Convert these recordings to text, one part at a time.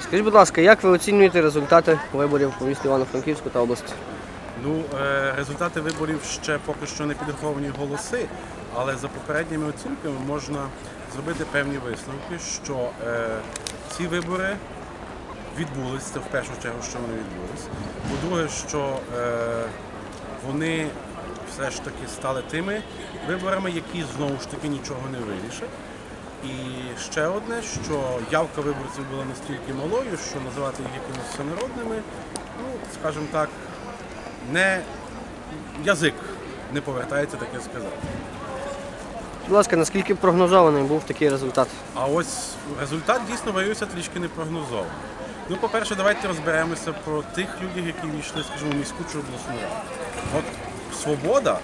Скажіть, будь ласка, як ви оцінюєте результати виборів по місту Івано-Франківську та області? Ну, е, результати виборів ще поки що не підраховані голоси, але за попередніми оцінками можна зробити певні висновки, що е, ці вибори відбулись, це в першу чергу, що вони відбулись. По-друге, що е, вони все ж таки стали тими виборами, які знову ж таки нічого не вирішать. І ще одне, що явка виборців була настільки малою, що називати їх якимись всенародними, ну, скажімо так, не язик не повертається таке сказати. Будь ласка, наскільки прогнозований був такий результат? А ось результат дійсно виявився трішки непрогнозований. Ну, по-перше, давайте розберемося про тих людей, які війшли, скажімо, в міську чи обласну раду. От свобода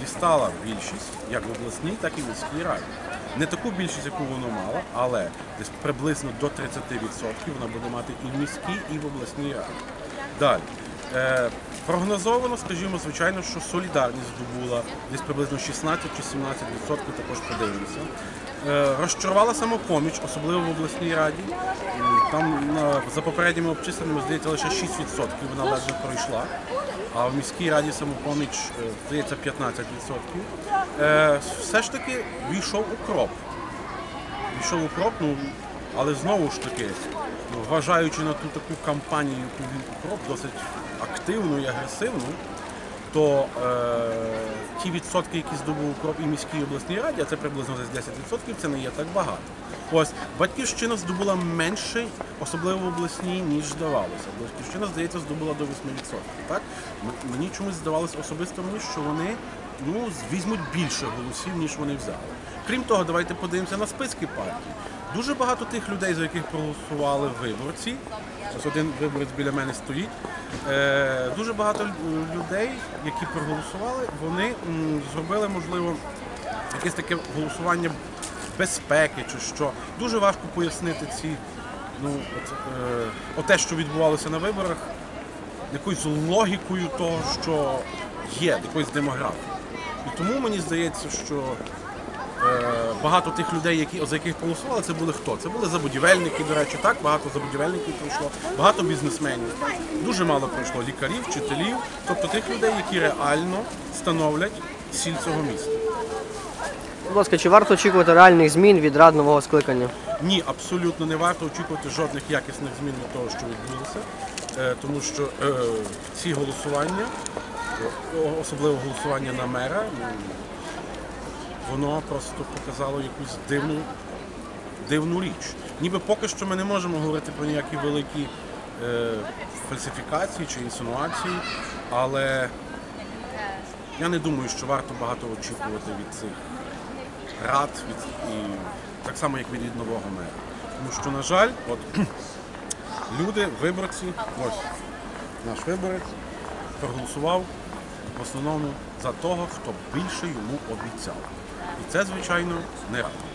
дістала більшість як в обласній, так і в міській раді. Не таку більшість, яку вона мала, але десь приблизно до 30% вона буде мати і в міській, і в обласній раді. Далі. Е, прогнозовано, скажімо, звичайно, що солідарність здобула десь приблизно 16 чи 17%, також подивимося. Е, розчарувала самопоміч, особливо в обласній раді. Там за попередніми обчисленнями, здається, лише 6% вона ледве пройшла. А в міській раді самопоміч, е, здається, 15%. Е, все ж таки війшов укроп пішов укроп, ну, але знову ж таки, вважаючи на ту таку кампанію, яку він укроп, досить активну і агресивну, то е, ті відсотки, які здобув укроп і міській обласній раді, а це приблизно десь 10%, це не є так багато. Ось батьківщина здобула менше, особливо в обласній, ніж здавалося. Батьківщина, здається, здобула до 8%. Так? Мені чомусь здавалося особисто мені, що вони ну, візьмуть більше голосів, ніж вони взяли. Крім того, давайте подивимося на списки партій. Дуже багато тих людей, за яких проголосували виборці. Ось один виборець біля мене стоїть. Е, дуже багато людей, які проголосували, вони зробили, можливо, якесь таке голосування безпеки чи що. Дуже важко пояснити ці, ну, от, е, оте, що відбувалося на виборах, якоюсь логікою того, що є, якоюсь демографією. І тому мені здається, що е, багато тих людей, які, за яких голосували, це були хто? Це були забудівельники, до речі, так, багато забудівельників пройшло, багато бізнесменів. Дуже мало пройшло лікарів, вчителів, тобто тих людей, які реально становлять сіль цього міста. Будь ласка, чи варто очікувати реальних змін від рад нового скликання? Ні, абсолютно не варто очікувати жодних якісних змін до того, що відбулося, е, тому що е, ці голосування, особливо голосування на мера, воно просто показало якусь дивну, дивну річ. Ніби поки що ми не можемо говорити про ніякі великі е, фальсифікації чи інсинуації, але я не думаю, що варто багато очікувати від цих рад від, і так само, як від нового мера. Тому що, на жаль, от люди, виборці, ось наш виборець проголосував в основному за того, хто більше йому обіцяв. І це, звичайно, не радує.